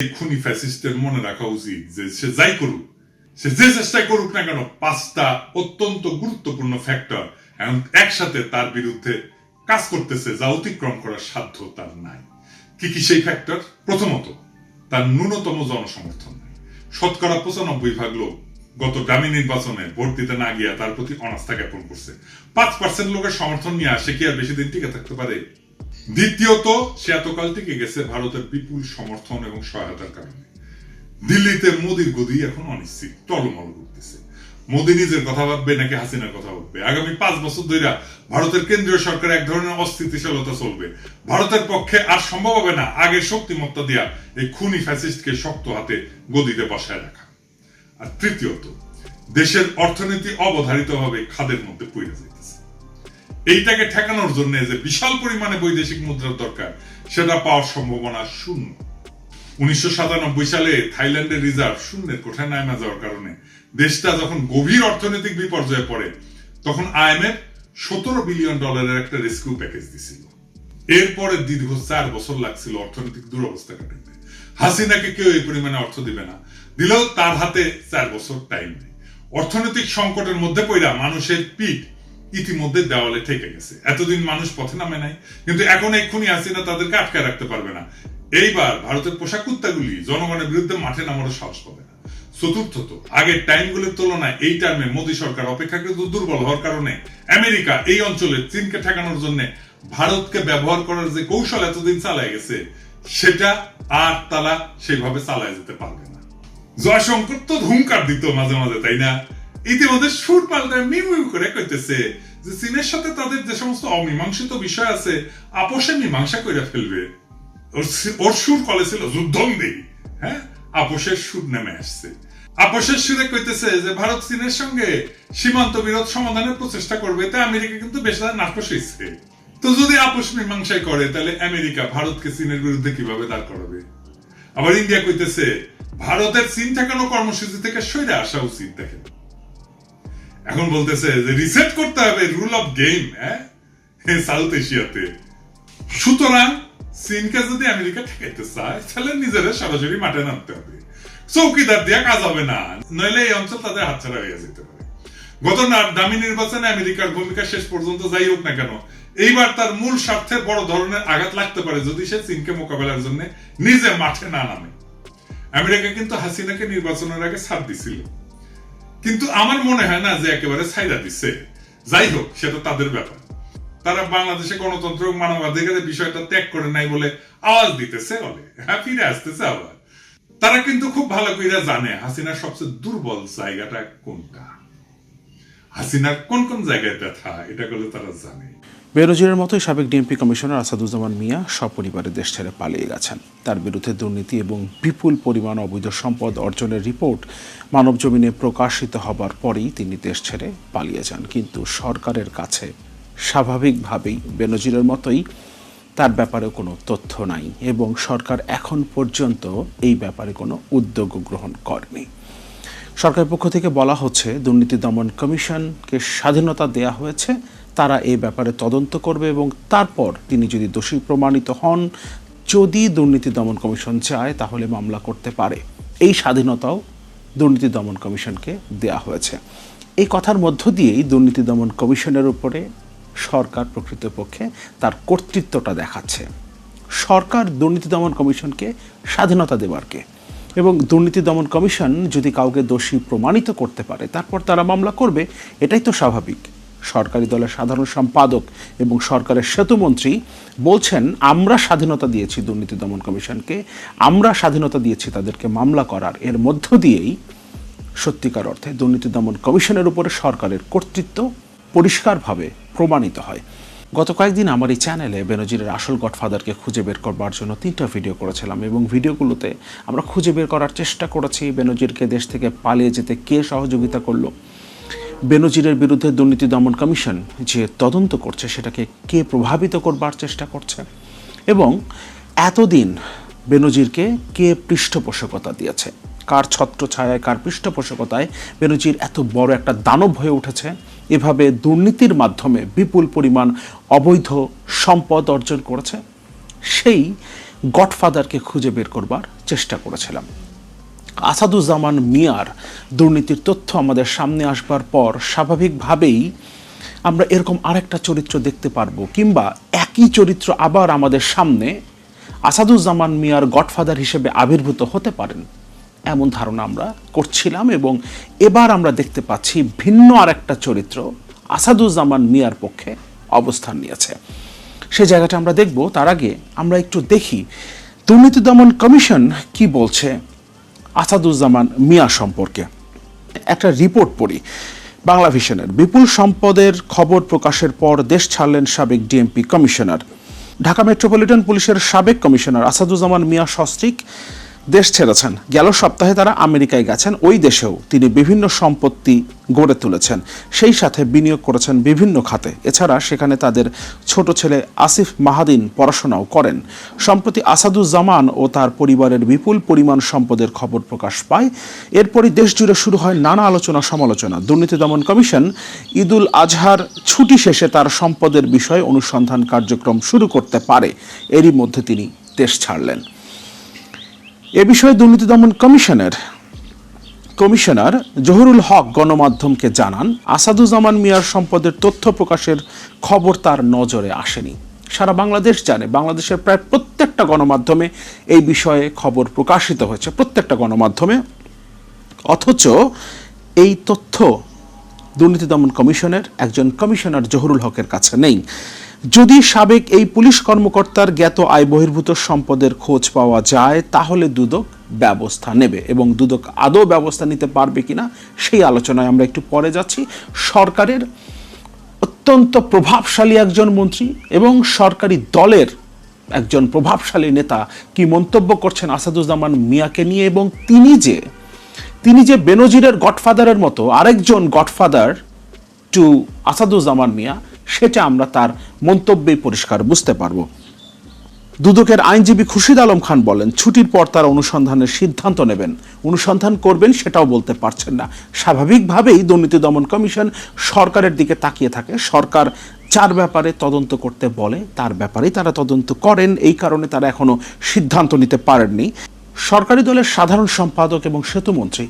খুনি ফ্যাসিস্টের মনে রাখা উচিত যে সে যাই করুক সে যে চেষ্টাই করুক না কেন পাঁচটা অত্যন্ত গুরুত্বপূর্ণ ফ্যাক্টর একসাথে তার বিরুদ্ধে কাজ করতেছে যা অতিক্রম করার সাধ্য তার নাই কি কি সেই ফ্যাক্টর প্রথমত তার ন্যূনতম জনসমর্থন শতকরা পঁচানব্বই ভাগ লোক গত ডামি নির্বাচনে ভোট দিতে না গিয়া তার প্রতি অনাস্থা জ্ঞাপন করছে। পাঁচ পার্সেন্ট লোকের সমর্থন নিয়ে আসে কি আর বেশি দিন টিকে থাকতে পারে? দ্বিতীয়ত, সে এতকাল টিকে গেছে ভারতের বিপুল সমর্থন এবং সহায়তার কারণে। দিল্লিতে মোদির গদি এখন অনিশ্চিত, টলমল করতেছে। মোদি নিজের কথা ভাববে নাকি হাসিনার কথা ভাববে? আগামী পাঁচ বছর ধরে ভারতের কেন্দ্রীয় সরকার এক ধরনের অস্থিতিশীলতা চলবে। ভারতের পক্ষে আর সম্ভব হবে না আগের শক্তিমত্তা দিয়া এই খুনি ফ্যাসিস্টকে শক্ত হাতে গদিতে বসায় রাখা। আর তৃতীয়ত, দেশের অর্থনীতি অবধারিতভাবে খাদের মধ্যে পড়ে যাইতেছে এইটাকে ঠেকানোর জন্য যে বিশাল পরিমাণে বৈদেশিক মুদ্রার দরকার, সেটা পাওয়ার সম্ভাবনা শূন্য। উনিশশো সালে থাইল্যান্ডের রিজার্ভ শূন্যের কোঠায় নামা যাওয়ার কারণে দেশটা যখন গভীর অর্থনৈতিক বিপর্যয়ে পড়ে, তখন আইএমএফ সতেরো বিলিয়ন ডলারের একটা রেস্কিউ প্যাকেজ দিছিল। এরপরে দীর্ঘ চার বছর লাগছিল অর্থনৈতিক দুরবস্থা কাটাতে হাসিনাকে কেউ এই পরিমাণে অর্থ দিবে না। দিলেও তার হাতে চার বছর টাইম নেই। অর্থনৈতিক সংকটের মধ্যে পড়া মানুষের পিঠ ইতিমধ্যে দেওয়ালে ঠেকে গেছে। এতদিন মানুষ পথে নামে নাই, কিন্তু এখন এক্ষুনি হাসিনা তাদেরকে আটকে রাখতে পারবে না। এইবার ভারতের পোশাক কুত্তাগুলি জনগণের বিরুদ্ধে মাঠে নামারও সাহস পাবে না। চতুর্থত, আগের টাইমগুলোর তুলনায় এই টার্মে মোদী সরকার অপেক্ষাকৃত দুর্বল হওয়ার কারণে আমেরিকা এই অঞ্চলে চীনকে ঠেকানোর জন্য ভারতকে ব্যবহার করার যে কৌশল এতদিন চালায় গেছে, সেটা আর তারা সেইভাবে চালায় যেতে পারবে না। জয়শঙ্কর তো ধুমকার দিত মাঝে মাঝে, তাই না? ইতিমধ্যে সুর পাল্টায় মিউ মিউ করে কইতেছে যে চীনের সাথে তাদের যে সমস্ত অমীমাংসিত বিষয় আছে, আপোষে মীমাংসা করে ফেলবে। ওর সুর কলে ছিল যুদ্ধন্দি হ্যাঁ? আপোষের সুর নেমে আসছে। আপোষের সুরে কইতেছে যে, ভারত চীনের সঙ্গে সীমান্ত বিরোধ সমাধানের প্রচেষ্টা করবে, তা আমেরিকা কিন্তু বেশ হয়েছে। তো যদি আপোষ মীমাংসায় করে, তাহলে আমেরিকা ভারতকে চীনের বিরুদ্ধে কীভাবে দাঁড় করাবে? আবার ইন্ডিয়া কইতেছে, ভারতের চীন ঠেকানো কর্মসূচি থেকে সরে আসা উচিত, দেখেন। এখন বলতেছে যে রিসেট করতে হবে রুল অফ গেম হ্যাঁ? সাউথ এশিয়াতে। সুতরাং চীনকে যদি আমেরিকা ঠেকাইতে চায়, তাহলে নিজেরা সরাসরি মাঠে নামতে হবে। চৌকিদার দিয়া কাজ হবে না, নইলে এই অঞ্চল তাদের হাতছাড়া হয়ে যেতে পারে। গত দামি নির্বাচনে আমেরিকার ভূমিকা শেষ পর্যন্ত যাই হোক না কেন, এইবার তার মূল স্বার্থে বড় ধরনের আঘাত লাগতে পারে যদি সে চীনকে মোকাবেলার জন্য নিজে মাঠে না নামে। আমেরিকা কিন্তু হাসিনাকে নির্বাচনের আগে ছাড় দিছিল। কিন্তু আমার মনে হয় না যে একেবারে ছাইরা দিচ্ছে যাই হোক সেটা তাদের ব্যাপার। তারা বাংলাদেশে গণতন্ত্র মানবাধিকারের বিষয়টা ত্যাগ করে নাই বলে আওয়াজ দিতেছে বলে হ্যাঁ ফিরে আসতেছে আবার। তারা কিন্তু খুব ভালো করে জানে হাসিনার সবচেয়ে দুর্বল জায়গাটা কোনটা। হাসিনার কোন কোন জায়গায় ব্যথা, এটা করলে তারা জানে। বেরোজিরের মতোই সাবেক ডিএমপি কমিশনার আসাদুজ্জামান মিয়া সপরিবারে দেশ ছেড়ে পালিয়ে গেছেন। তার বিরুদ্ধে দুর্নীতি এবং বিপুল পরিমাণ অবৈধ সম্পদ অর্জনের রিপোর্ট মানব জমিনে প্রকাশিত হবার পরেই তিনি দেশ ছেড়ে পালিয়ে যান। কিন্তু সরকারের কাছে স্বাভাবিকভাবেই বেনজিরের মতোই তার ব্যাপারে কোনো তথ্য নাই এবং সরকার এখন পর্যন্ত এই ব্যাপারে কোনো উদ্যোগ গ্রহণ করেনি। সরকারের পক্ষ থেকে বলা হচ্ছে, দুর্নীতি দমন কমিশনকে স্বাধীনতা দেয়া হয়েছে। তারা এ ব্যাপারে তদন্ত করবে এবং তারপর তিনি যদি দোষী প্রমাণিত হন, যদি দুর্নীতি দমন কমিশন চায়, তাহলে মামলা করতে পারে। এই স্বাধীনতাও দুর্নীতি দমন কমিশনকে দেয়া হয়েছে। এই কথার মধ্য দিয়েই দুর্নীতি দমন কমিশনের উপরে সরকার প্রকৃতপক্ষে তার কর্তৃত্বটা দেখাচ্ছে। সরকার দুর্নীতি দমন কমিশনকে স্বাধীনতা দেবার কে এবং দুর্নীতি দমন কমিশন যদি কাউকে দোষী প্রমাণিত করতে পারে, তারপর তারা মামলা করবে, এটাই তো স্বাভাবিক। সরকারি দলের সাধারণ সম্পাদক এবং সরকারের সেতুমন্ত্রী বলছেন, আমরা স্বাধীনতা দিয়েছি দুর্নীতি দমন কমিশনকে। আমরা স্বাধীনতা দিয়েছি তাদেরকে মামলা করার। এর মধ্য দিয়েই সত্যিকার অর্থে দুর্নীতি দমন কমিশনের উপরে সরকারের কর্তৃত্ব পরিষ্কারভাবে প্রমাণিত হয়। গত কয়েকদিন আমার এই চ্যানেলে বেনজিরের আসল গডফাদারকে খুঁজে বের করবার জন্য তিনটা ভিডিও করেছিলাম এবং ভিডিওগুলোতে আমরা খুঁজে বের করার চেষ্টা করেছি। বেনজিরকে দেশ থেকে পালিয়ে যেতে কে সহযোগিতা করল? বেনজিরের বিরুদ্ধে দুর্নীতি দমন কমিশন যে তদন্ত করছে, সেটাকে কে প্রভাবিত করবার চেষ্টা করছে? এবং এতদিন বেনজিরকে কে পৃষ্ঠপোষকতা দিয়েছে? কার ছত্র ছায়ায়, কার পৃষ্ঠপোষকতায় বেনজির এত বড় একটা দানব হয়ে উঠেছে? এভাবে দুর্নীতির মাধ্যমে বিপুল পরিমাণ অবৈধ সম্পদ অর্জন করেছে? সেই গডফাদারকে খুঁজে বের করবার চেষ্টা করেছিলাম। আসাদুজ্জামান মিয়ার দুর্নীতির তথ্য আমাদের সামনে আসবার পর স্বাভাবিকভাবেই আমরা এরকম আরেকটা চরিত্র দেখতে পারব, কিংবা একই চরিত্র আবার আমাদের সামনে আসাদুজ্জামান মিয়ার গডফাদার হিসেবে আবির্ভূত হতে পারেন। এমন ধারণা আমরা করছিলাম এবং এবার আমরা দেখতে পাচ্ছি ভিন্ন আরেকটা চরিত্র আসাদুজ্জামান মিয়ার পক্ষে অবস্থান নিয়েছে। সে জায়গাটা আমরা দেখব, তার আগে আমরা একটু দেখি। দুর্নীতি দমন কমিশন কি বলছে? আসাদুজ্জামান মিয়া সম্পর্কে। একটা রিপোর্ট পড়ি। বাংলা ভিশনের। বিপুল সম্পদের খবর প্রকাশের পর দেশ ছাড়লেন সাবেক ডিএমপি কমিশনার। ঢাকা মেট্রোপলিটন পুলিশের সাবেক কমিশনার আসাদুজ্জামান মিয়া সস্ত্রীক দেশ ছেড়েছেন। গেল সপ্তাহে তারা আমেরিকায় গেছেন, ওই দেশেও তিনি বিভিন্ন সম্পত্তি গড়ে তুলেছেন। সেই সাথে বিনিয়োগ করেছেন বিভিন্ন খাতে। এছাড়া সেখানে তাদের ছোট ছেলে আসিফ মাহাদিন পড়াশোনাও করেন। সম্প্রতি আসাদুজ্জামান ও তার পরিবারের বিপুল পরিমাণ সম্পদের খবর প্রকাশ পায়। এরপরই দেশ জুড়ে শুরু হয় নানা আলোচনা সমালোচনা। দুর্নীতি দমন কমিশন ঈদুল আজহার ছুটি শেষে তার সম্পদের বিষয়ে অনুসন্ধান কার্যক্রম শুরু করতে পারে। এরই মধ্যে তিনি দেশ ছাড়লেন। এ বিষয়ে দুর্নীতি দমন কমিশনের কমিশনার জহুরুল হক গণমাধ্যমকে জানান, আসাদুজ্জামান মিয়ার সম্পদের তথ্য প্রকাশের খবর তার নজরে আসেনি। সারা বাংলাদেশ জানে, বাংলাদেশের প্রায় প্রত্যেকটা গণমাধ্যমে এই বিষয়ে খবর প্রকাশিত হয়েছে, প্রত্যেকটা গণমাধ্যমে। অথচ এই তথ্য দুর্নীতি দমন কমিশনের একজন কমিশনার জহুরুল হকের কাছে নেই। যদি সাবেক এই পুলিশ কর্মকর্তার জ্ঞাত আয় বহির্ভূত সম্পদের খোঁজ পাওয়া যায়, তাহলে দুদক ব্যবস্থা নেবে এবং দুদক আদৌ ব্যবস্থা নিতে পারবে কিনা সেই আলোচনায় আমরা একটু পরে যাচ্ছি। সরকারের অত্যন্ত প্রভাবশালী একজন মন্ত্রী এবং সরকারি দলের একজন প্রভাবশালী নেতা কি মন্তব্য করছেন আসাদুজ্জামান মিয়াকে নিয়ে এবং তিনি যে তিনি যে বেনজিরের গডফাদারের মতো আরেকজন গডফাদার টু আসাদুজ্জামান মিয়া সেটা আমরা তার মন্তব্যেই পরিষ্কার বুঝতে পারব। দুদকের আইনজীবী খুশিদ আলম খান বলেন, ছুটির পর তারা অনুসন্ধানের সিদ্ধান্ত নেবেন। অনুসন্ধান করবেন, সেটাও বলতে পারছেন না। স্বাভাবিকভাবেই দুর্নীতি দমন কমিশন সরকারের দিকে তাকিয়ে থাকে। সরকার যার ব্যাপারে তদন্ত করতে বলে, তার ব্যাপারেই তারা তদন্ত করেন। এই কারণে তারা এখনও সিদ্ধান্ত নিতে পারেননি। সরকারি দলের সাধারণ সম্পাদক এবং সেতুমন্ত্রী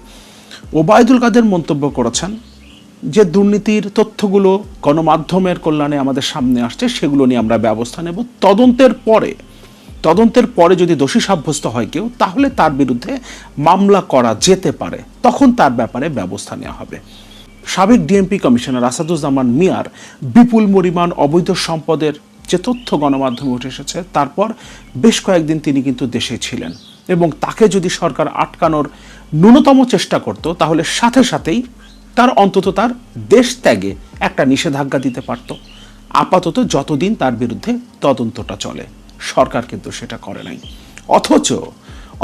ওবায়দুল কাদের মন্তব্য করেছেন যে দুর্নীতির তথ্যগুলো গণমাধ্যমের কল্যাণে আমাদের সামনে আসছে, সেগুলো নিয়ে আমরা ব্যবস্থা নেব। তদন্তের পরে তদন্তের পরে যদি দোষী সাব্যস্ত হয় কেউ, তাহলে তার বিরুদ্ধে মামলা করা যেতে পারে। তখন তার ব্যাপারে ব্যবস্থা নেওয়া হবে। সাবেক ডিএমপি কমিশনার আসাদুজ্জামান মিয়ার বিপুল পরিমাণ অবৈধ সম্পদের যে তথ্য গণমাধ্যমে উঠে এসেছে, তারপর বেশ কয়েকদিন তিনি কিন্তু দেশে ছিলেন এবং তাকে যদি সরকার আটকানোর ন্যূনতম চেষ্টা করত, তাহলে সাথে সাথেই তার অন্তত তার দেশ ত্যাগে একটা নিষেধাজ্ঞা দিতে পারত। আপাতত যতদিন তার বিরুদ্ধে তদন্তটা চলে, সরকার কিন্তু সেটা করে নাই। অথচ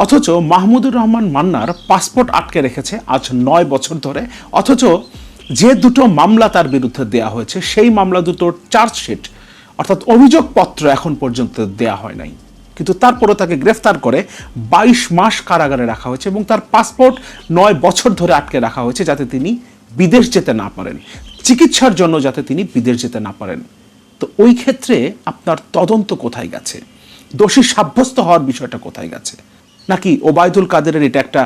অথচ মাহমুদুর রহমান মান্নার পাসপোর্ট আটকে রেখেছে আজ নয় বছর ধরে। অথচ যে দুটো মামলা তার বিরুদ্ধে দেয়া হয়েছে, সেই মামলা দুটোর চার্জশিট, অর্থাৎ অভিযোগপত্র এখন পর্যন্ত দেয়া হয় নাই। কিন্তু তারপরও তাকে গ্রেফতার করে বাইশ মাস কারাগারে রাখা হয়েছে এবং তার পাসপোর্ট নয় বছর ধরে আটকে রাখা হয়েছে যাতে তিনি বিদেশ যেতে না পারেন, চিকিৎসার জন্য যাতে তিনি বিদেশ যেতে না পারেন। তো ওই ক্ষেত্রে আপনার তদন্ত কোথায় গেছে? দোষী সাব্যস্ত হওয়ার বিষয়টা কোথায় গেছে? নাকি ওবায়দুল কাদেরের এটা একটা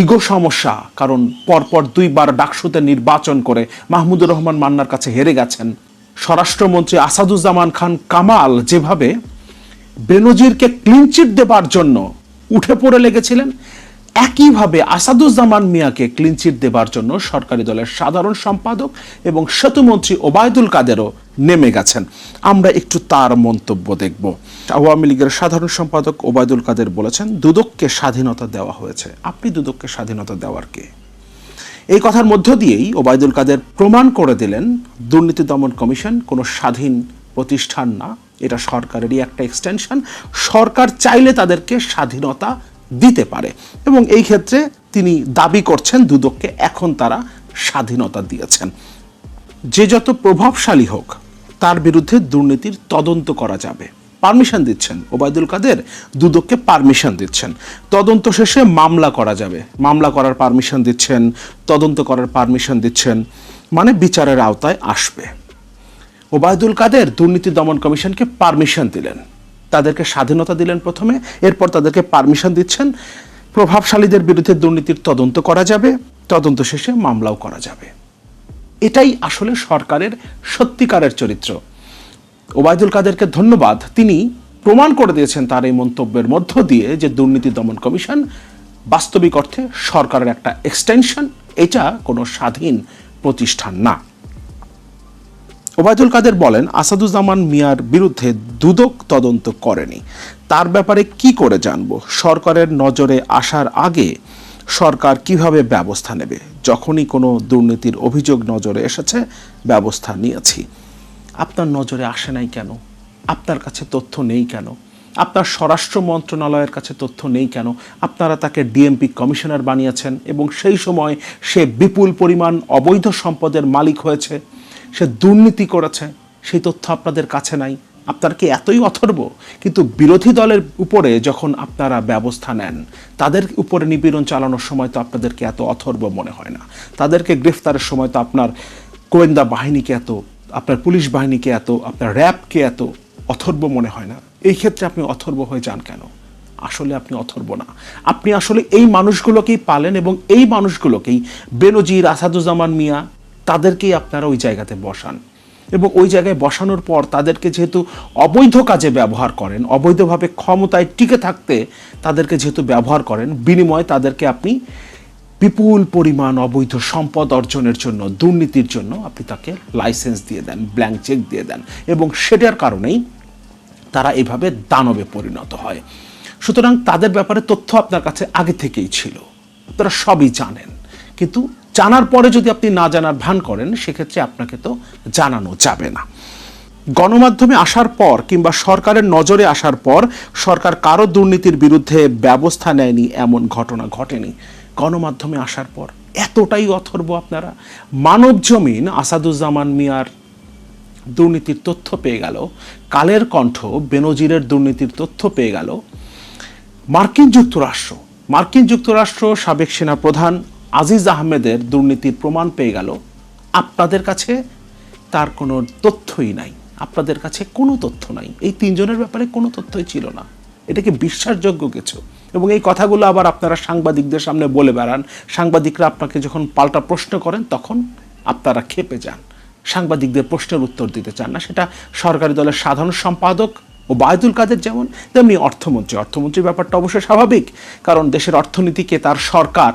ইগো সমস্যা, কারণ পরপর দুইবার ডাকসুতে নির্বাচন করে মাহমুদুর রহমান মান্নার কাছে হেরে গেছেন। স্বরাষ্ট্রমন্ত্রী আসাদুজ্জামান খান কামাল যেভাবে বেনজিরকে ক্লিনচিট দেবার জন্য উঠে পড়ে লেগেছিলেন একইভাবে আসাদুজ্জামান মিয়াকে ক্লিনচিট দেবার জন্য সরকারি দলের সাধারণ সম্পাদক এবং সেতুমন্ত্রী ওবায়দুল কাদেরও নেমে গেছেন। আমরা একটু তার মন্তব্য দেখব। আওয়ামী লীগের সাধারণ সম্পাদক ওবায়দুল কাদের বলেছেন, দুদককে স্বাধীনতা দেওয়া হয়েছে। আপনি দুদককে স্বাধীনতা দেওয়ার কে? এই কথার মধ্য দিয়েই ওবায়দুল কাদের প্রমাণ করে দিলেন, দুর্নীতি দমন কমিশন কোনো স্বাধীন প্রতিষ্ঠান না। এটা সরকারেরই একটা এক্সটেনশন সরকার চাইলে তাদেরকে স্বাধীনতা দিতে পারে। এবং এই ক্ষেত্রে তিনি দাবি করছেন দুদককে এখন তারা স্বাধীনতা দিয়েছেন। যে যত প্রভাবশালী হোক, তার বিরুদ্ধে দুর্নীতির তদন্ত করা যাবে। পারমিশন দিচ্ছেন ওবায়দুল কাদের, দুদককে পারমিশন দিচ্ছেন। তদন্ত শেষে মামলা করা যাবে। মামলা করার পারমিশন দিচ্ছেন, তদন্ত করার পারমিশন দিচ্ছেন মানে বিচারের আওতায় আসবে। ওবায়দুল কাদের দুর্নীতি দমন কমিশনকে পারমিশন দিলেন। তাদেরকে স্বাধীনতা দিলেন প্রথমে, এরপর তাদেরকে পারমিশন দিচ্ছেন। প্রভাবশালীদের বিরুদ্ধে দুর্নীতির তদন্ত করা যাবে, তদন্ত শেষে মামলাও করা যাবে। এটাই আসলে সরকারের সত্যিকারের চরিত্র। ওবায়দুল কাদেরকে ধন্যবাদ। তিনি প্রমাণ করে দিয়েছেন তার এই মন্তব্যের মধ্য দিয়ে যে দুর্নীতি দমন কমিশন বাস্তবিক অর্থে সরকারের একটা এক্সটেনশন এটা কোনো স্বাধীন প্রতিষ্ঠান না। ওবায়দুল কাদের বলেন, আসাদুজ্জামান মিয়ার বিরুদ্ধে দুদক তদন্ত করেনি। তার ব্যাপারে কি করে জানব? সরকারের নজরে আসার আগে সরকার কীভাবে ব্যবস্থা নেবে? যখনই কোনো দুর্নীতির অভিযোগ নজরে এসেছে, ব্যবস্থা নিয়েছি। আপনার নজরে আসে নাই কেন? আপনার কাছে তথ্য নেই কেন? আপনার স্বরাষ্ট্র মন্ত্রণালয়ের কাছে তথ্য নেই কেন? আপনারা তাকে ডিএমপি কমিশনার বানিয়েছেন এবং সেই সময় সে বিপুল পরিমাণ অবৈধ সম্পদের মালিক হয়েছে, সে দুর্নীতি করেছে, সেই তথ্য আপনাদের কাছে নাই। আপনার কি এতই অথর্ব? কিন্তু বিরোধী দলের উপরে যখন আপনারা ব্যবস্থা নেন, তাদের উপরে নিপীড়ন চালানোর সময় তো আপনাদেরকে এত অথর্ব মনে হয় না। তাদেরকে গ্রেফতারের সময় তো আপনার গোয়েন্দা বাহিনীকে এত, আপনার পুলিশ বাহিনীকে এত, আপনার র্যাবকে এত অথর্ব মনে হয় না। এই ক্ষেত্রে আপনি অথর্ব হয়ে যান কেন? আসলে আপনি অথর্ব না। আপনি আসলে এই মানুষগুলোকেই পালেন এবং এই মানুষগুলোকেই বেনজির, আসাদুজ্জামান মিয়া, তাদেরকেই আপনারা ওই জায়গাতে বসান। এবং ওই জায়গায় বসানোর পর তাদেরকে যেহেতু অবৈধ কাজে ব্যবহার করেন, অবৈধভাবে ক্ষমতায় টিকে থাকতে তাদেরকে যেহেতু ব্যবহার করেন, বিনিময়ে তাদেরকে আপনি বিপুল পরিমাণ অবৈধ সম্পদ অর্জনের জন্য, দুর্নীতির জন্য আপনি তাকে লাইসেন্স দিয়ে দেন ব্ল্যাঙ্ক চেক দিয়ে দেন। এবং সেটার কারণেই তারা এভাবে দানবে পরিণত হয়। সুতরাং তাদের ব্যাপারে তথ্য আপনার কাছে আগে থেকেই ছিল। আপনারা সবই জানেন। কিন্তু জানার পরে যদি আপনি না জানার ভান করেন, সেক্ষেত্রে আপনাকে তো জানানো যাবে না। গণমাধ্যমে আসার পর কিংবা সরকারের নজরে আসার পর সরকার কারও দুর্নীতির বিরুদ্ধে ব্যবস্থা নেয়নি, এমন ঘটনা ঘটেনি। গণমাধ্যমে আসার পর এতটাই অথর্ব আপনারা। মানব জমিন আসাদুজ্জামান মিয়ার দুর্নীতির তথ্য পেয়ে গেল। কালের কণ্ঠ বেনজিরের দুর্নীতির তথ্য পেয়ে গেল। মার্কিন যুক্তরাষ্ট্র মার্কিন যুক্তরাষ্ট্র সাবেক সেনা প্রধান আজিজ আহমেদের দুর্নীতির প্রমাণ পেয়ে গেল। আপনাদের কাছে তার কোনো তথ্যই নাই। আপনাদের কাছে কোনো তথ্য নাই। এই তিনজনের ব্যাপারে কোনো তথ্যই ছিল না। এটাকে বিশ্বাসযোগ্য কিছু? এবং এই কথাগুলো আবার আপনারা সাংবাদিকদের সামনে বলে বেড়ান। সাংবাদিকরা আপনাকে যখন পাল্টা প্রশ্ন করেন, তখন আপনারা খেপে যান। সাংবাদিকদের প্রশ্নের উত্তর দিতে চান না। সেটা সরকারি দলের সাধারণ সম্পাদক ও বায়দুল কাদের যেমন, তেমনি অর্থমন্ত্রী। অর্থমন্ত্রীর ব্যাপারটা অবশ্যই স্বাভাবিক, কারণ দেশের অর্থনীতিকে তার সরকার,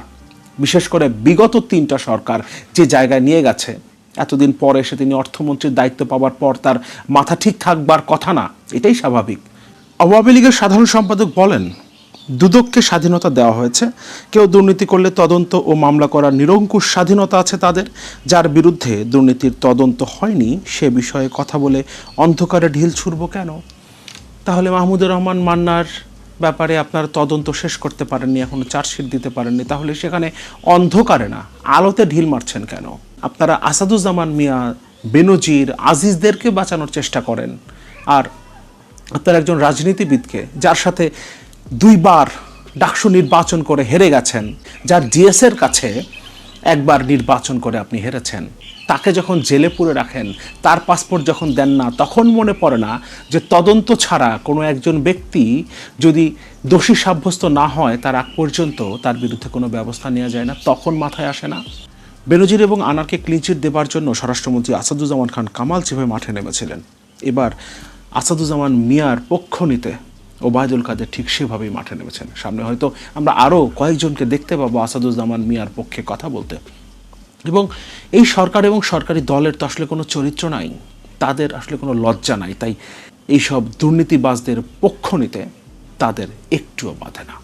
বিশেষ করে বিগত তিনটা সরকার যে জায়গায় নিয়ে গেছে, এতদিন পরে এসে তিনি অর্থমন্ত্রীর দায়িত্ব পাওয়ার পর তার মাথা ঠিক থাকবার কথা না, এটাই স্বাভাবিক। আওয়ামী লীগের সাধারণ সম্পাদক বলেন দুদককে স্বাধীনতা দেওয়া হয়েছে। কেউ দুর্নীতি করলে তদন্ত ও মামলা করার নিরঙ্কুশ স্বাধীনতা আছে তাদের। যার বিরুদ্ধে দুর্নীতির তদন্ত হয়নি, সে বিষয়ে কথা বলে অন্ধকারে ঢিল ছুড়ব কেন? তাহলে মাহমুদুর রহমান মান্নার ব্যাপারে আপনার তদন্ত শেষ করতে পারেননি এখনও চার্জশিট দিতে পারেননি। তাহলে সেখানে অন্ধকারে না, আলোতে ঢিল মারছেন কেন? আপনারা আসাদুজ্জামান মিয়া, বেনজির, আজিজদেরকে বাঁচানোর চেষ্টা করেন। আর আপনার একজন রাজনীতিবিদকে, যার সাথে দুইবার ডাকসু নির্বাচন করে হেরে গেছেন, যার ডিএসের কাছে একবার নির্বাচন করে আপনি হেরেছেন। তাকে যখন জেলে পুরে রাখেন, তার পাসপোর্ট যখন দেন না, তখন মনে পড়ে না যে তদন্ত ছাড়া কোনো একজন ব্যক্তি যদি দোষী সাব্যস্ত না হয়, তার আগ পর্যন্ত তার বিরুদ্ধে কোনো ব্যবস্থা নেওয়া যায় না, তখন মাথায় আসে না। বেনজির এবং আনারকে ক্লিনচিট দেবার জন্য স্বরাষ্ট্রমন্ত্রী আসাদুজ্জামান খান কামাল চিভে মাঠে নেমেছিলেন। এবার আসাদুজ্জামান মিয়ার পক্ষ নিতে ওবায়দুল কাদের ঠিক সেভাবেই মাঠে নেমেছেন। সামনে হয়তো আমরা আরও কয়েকজনকে দেখতে পাবো আসাদুজ্জামান মিয়ার পক্ষে কথা বলতে। এবং এই সরকার এবং সরকারি দলের তো আসলে কোনো চরিত্র নাই, তাদের আসলে কোনো লজ্জা নাই, তাই এইসব দুর্নীতিবাজদের পক্ষ নিতে তাদের একটুও বাধে না।